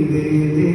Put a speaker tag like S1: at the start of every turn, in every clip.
S1: నీవే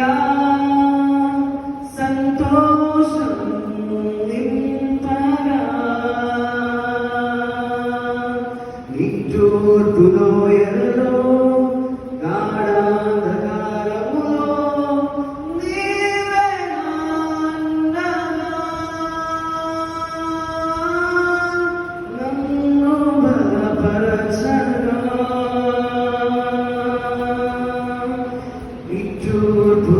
S1: 우리가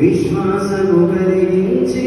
S1: విశ్వాసము కలిగించి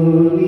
S1: Holy